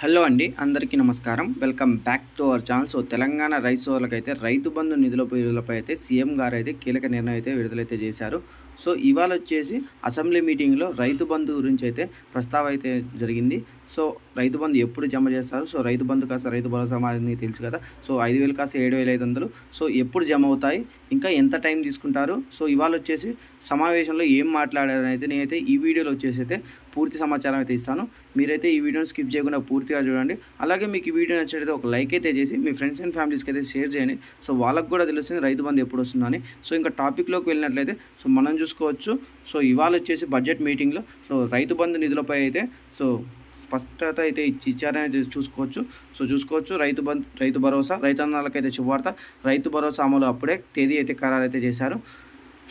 Hello అండి అందరికీ నమస్కారం. Welcome back to our channel. So Telangana రైతు సోదరులకైతే రైతు బంధు నిధుల విడుదలపై అయితే సీఎం గారు అయితే కీలక నిర్ణయం అయితే విడుదలైతే చేశారు. సో ఇవాళ వచ్చేసి అసెంబ్లీ మీటింగ్లో రైతు బంధు గురించి అయితే ప్రస్తావ అయితే జరిగింది. సో రైతు బంధు ఎప్పుడు జమ చేస్తారు? సో రైతు బంధు కాస్త రైతు భరోసా మారింది తెలుసు కదా. సో ఐదు వేలు కాస్త ఏడు వేల ఐదు వందలు. సో ఎప్పుడు జమ అవుతాయి? ఇంకా ఎంత టైం తీసుకుంటారు? సో ఇవాళ వచ్చేసి సమావేశంలో ఏం మాట్లాడారని అయితే నేనైతే ఈ వీడియోలో వచ్చేసి అయితే పూర్తి సమాచారం అయితే ఇస్తాను. మీరైతే ఈ వీడియోని స్కిప్ చేయకుండా పూర్తిగా చూడండి. అలాగే మీకు ఈ వీడియో నచ్చినట్లయితే ఒక లైక్ అయితే చేసి మీ ఫ్రెండ్స్ అండ్ ఫ్యామిలీస్కి అయితే షేర్ చేయండి. సో వాళ్ళకు కూడా తెలుస్తుంది రైతు బంధు ఎప్పుడు వస్తుందని. సో ఇంకా టాపిక్లోకి వెళ్ళినట్లయితే సో మనం చూసుకోవచ్చు. సో ఇవాళ వచ్చేసి బడ్జెట్ మీటింగ్లో సో రైతు బంధు నిధులపై అయితే సో స్పష్టత అయితే ఇచ్చారని చూసుకోవచ్చు. సో చూసుకోవచ్చు. రైతు బంధు రైతు భరోసా రైతన్నలకైతే శుభవార్త. రైతు భరోసా అమలు అప్పుడే తేదీ అయితే ఖరారు అయితే చేశారు.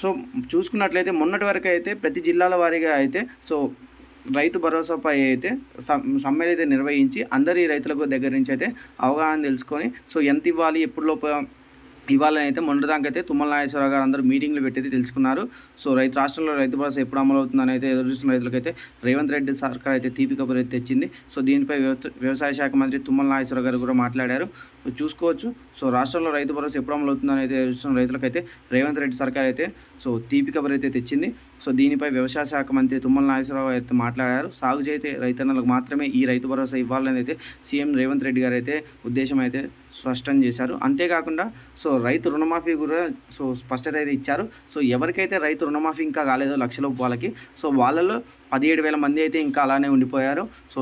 సో చూసుకున్నట్లయితే మొన్నటి వరకు అయితే ప్రతి జిల్లాల వారీగా అయితే సో రైతు భరోసాపై అయితే సమ్మెలు అయితే నిర్వహించి అందరి రైతులకు దగ్గర నుంచి అయితే అవగాహన తెలుసుకొని సో ఎంత ఇవ్వాలి ఎప్పుడులోపు ఇవాళ అయితే మొన్నటిదాకా అయితే తుమ్మల నాగేశ్వరరావు గారు అందరూ మీటింగ్లు పెట్టేది తెలుసుకున్నారు. సో రైతు రాష్ట్రంలో రైతు భరోసా ఎప్పుడు అమలు అవుతుందని అయితే ఎదురు చూస్తున్న రైతులకైతే రేవంత్ రెడ్డి సర్కార్ అయితే తీపి కబురు అయితే తెచ్చింది. సో దీనిపై వ్యవసాయ శాఖ మంత్రి తుమ్మల నాగేశ్వరరావు గారు కూడా మాట్లాడారు. చూసుకోవచ్చు. సో రాష్ట్రంలో రైతు భరోసా ఎప్పుడు అమలు అవుతుందని అయితే చూస్తున్న రైతులకైతే రేవంత్ రెడ్డి సర్కార్ అయితే సో తీపి కబర్ అయితే తెచ్చింది. సో దీనిపై వ్యవసాయ శాఖ మంత్రి తుమ్మల నాగేశ్వరరావు అయితే మాట్లాడారు. సాగు చేతే రైతన్నలకు మాత్రమే ఈ రైతు భరోసా ఇవ్వాలని అయితే సీఎం రేవంత్ రెడ్డి గారు అయితే ఉద్దేశం అయితే స్పష్టం చేశారు. అంతేకాకుండా సో రైతు రుణమాఫీ కూడా సో స్పష్టత అయితే ఇచ్చారు. సో ఎవరికైతే రైతు రుణమాఫీ ఇంకా కాలేదో లక్షల వాళ్ళకి సో వాళ్ళలో పదిహేడు వేల మంది అయితే ఇంకా అలానే ఉండిపోయారు. సో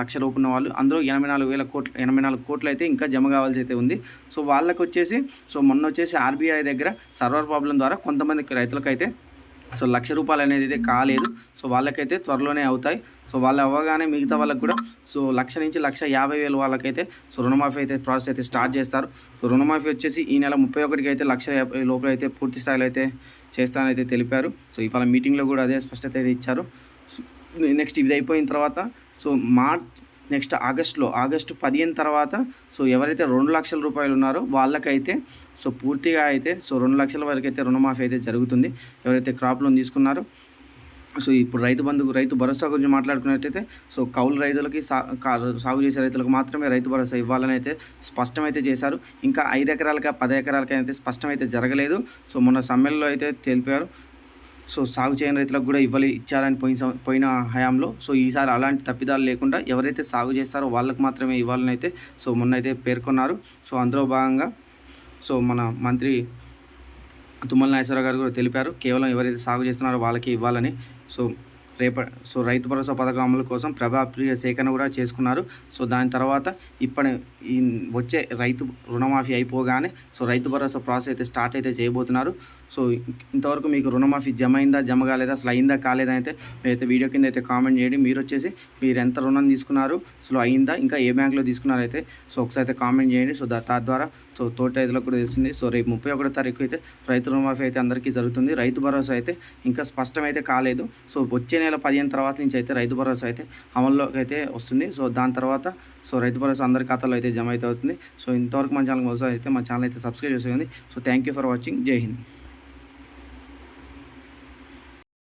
లక్ష రూపాయల వాళ్ళు అందులో ఎనభై నాలుగు వేల కోట్లు ఎనభై నాలుగు కోట్లు అయితే ఇంకా జమ కావాల్సి అయితే ఉంది. సో వాళ్ళకి వచ్చేసి సో మొన్న వచ్చేసి ఆర్బీఐ దగ్గర సర్వర్ ప్రాబ్లం ద్వారా కొంతమంది రైతులకైతే సో లక్ష రూపాయలు అనేది అయితే కాలేదు. సో వాళ్ళకైతే త్వరలోనే అవుతాయి. సో వాళ్ళు అవ్వగానే మిగతా వాళ్ళకి కూడా సో లక్ష నుంచి లక్ష యాభై వేలు వాళ్ళకైతే సో రుణమాఫీ అయితే ప్రాసెస్ అయితే స్టార్ట్ చేస్తారు. సో రుణమాఫీ వచ్చేసి ఈ నెల ముప్పై ఒకటికి అయితే లక్ష యాభై లోపల అయితే పూర్తి స్థాయిలో అయితే చేస్తానైతే తెలిపారు. సో ఇవాళ మీటింగ్లో కూడా అదే స్పష్టత అయితే ఇచ్చారు. నెక్స్ట్ ఇది అయిపోయిన తర్వాత సో మార్చ్ నెక్స్ట్ ఆగస్ట్లో ఆగస్టు పదిహేను తర్వాత సో ఎవరైతే రెండు లక్షల రూపాయలు ఉన్నారో వాళ్ళకైతే సో పూర్తిగా అయితే సో రెండు లక్షల వరకు అయితే రుణమాఫీ అయితే జరుగుతుంది ఎవరైతే క్రాప్ లోన్ తీసుకున్నారో. సో ఇప్పుడు రైతు బంధుకు రైతు భరోసా గురించి మాట్లాడుకున్నట్టయితే సో కౌలు రైతులకి సాగు చేసే రైతులకు మాత్రమే రైతు భరోసా ఇవ్వాలని అయితే స్పష్టమైతే చేశారు. ఇంకా ఐదు ఎకరాలకి పది ఎకరాలకి అయితే స్పష్టమైతే జరగలేదు. సో మొన్న సమ్మెల్లో అయితే తెలిపారు. సో సాగు చేయని రైతులకు కూడా ఇవ్వాలి ఇచ్చారని పోయిన పోయిన హయాంలో. సో ఈసారి అలాంటి తప్పిదాలు లేకుండా ఎవరైతే సాగు చేస్తారో వాళ్ళకి మాత్రమే ఇవ్వాలని అయితే సో మొన్న అయితే పేర్కొన్నారు. సో అందులో భాగంగా సో మన మంత్రి తుమ్మల నాగేశ్వరరావు గారు కూడా తెలిపారు. కేవలం ఎవరైతే సాగు చేస్తున్నారో వాళ్ళకి ఇవ్వాలని. సో రేప సో రైతు భరోసా పథకం అమలు కోసం ప్రభాప్రియ సేకరణ కూడా చేసుకున్నారు. సో దాని తర్వాత ఇప్పటి ఈ వచ్చే రైతు రుణమాఫీ అయిపోగానే సో రైతు భరోసా ప్రాసెస్ అయితే స్టార్ట్ అయితే చేయబోతున్నారు. సో ఇంతవరకు మీకు రుణమాఫీ జమ అయిందా జమ కాలేదా అసలు అయిందా కాలేదా అయితే మీరైతే వీడియో కింద అయితే కామెంట్ చేయండి. మీరు వచ్చేసి మీరు ఎంత రుణం తీసుకున్నారు అసలు అయిందా ఇంకా ఏ బ్యాంక్లో తీసుకున్నారైతే సో ఒకసారి అయితే కామెంట్ చేయండి. సో తద్వారా సో తోట రైతులకు కూడా తెలిసింది సో రేపు ముప్పై ఒకటో తారీఖు అయితే రైతు రుణమాఫీ అయితే అందరికీ జరుగుతుంది. రైతు భరోసా అయితే ఇంకా స్పష్టమైతే కాలేదు. సో వచ్చే నెల పదిహేను తర్వాత నుంచి అయితే రైతు భరోసా అయితే అమల్లోకి అయితే వస్తుంది. సో దాని తర్వాత సో రైతు భరోసా అందరి ఖాతాలో అయితే జమ అయితే అవుతుంది. సో ఇంతవరకు మన ఛానల్ అయితే మా ఛానల్ అయితే సబ్స్క్రైబ్ చేసేది so thank you for watching. జై హింద్.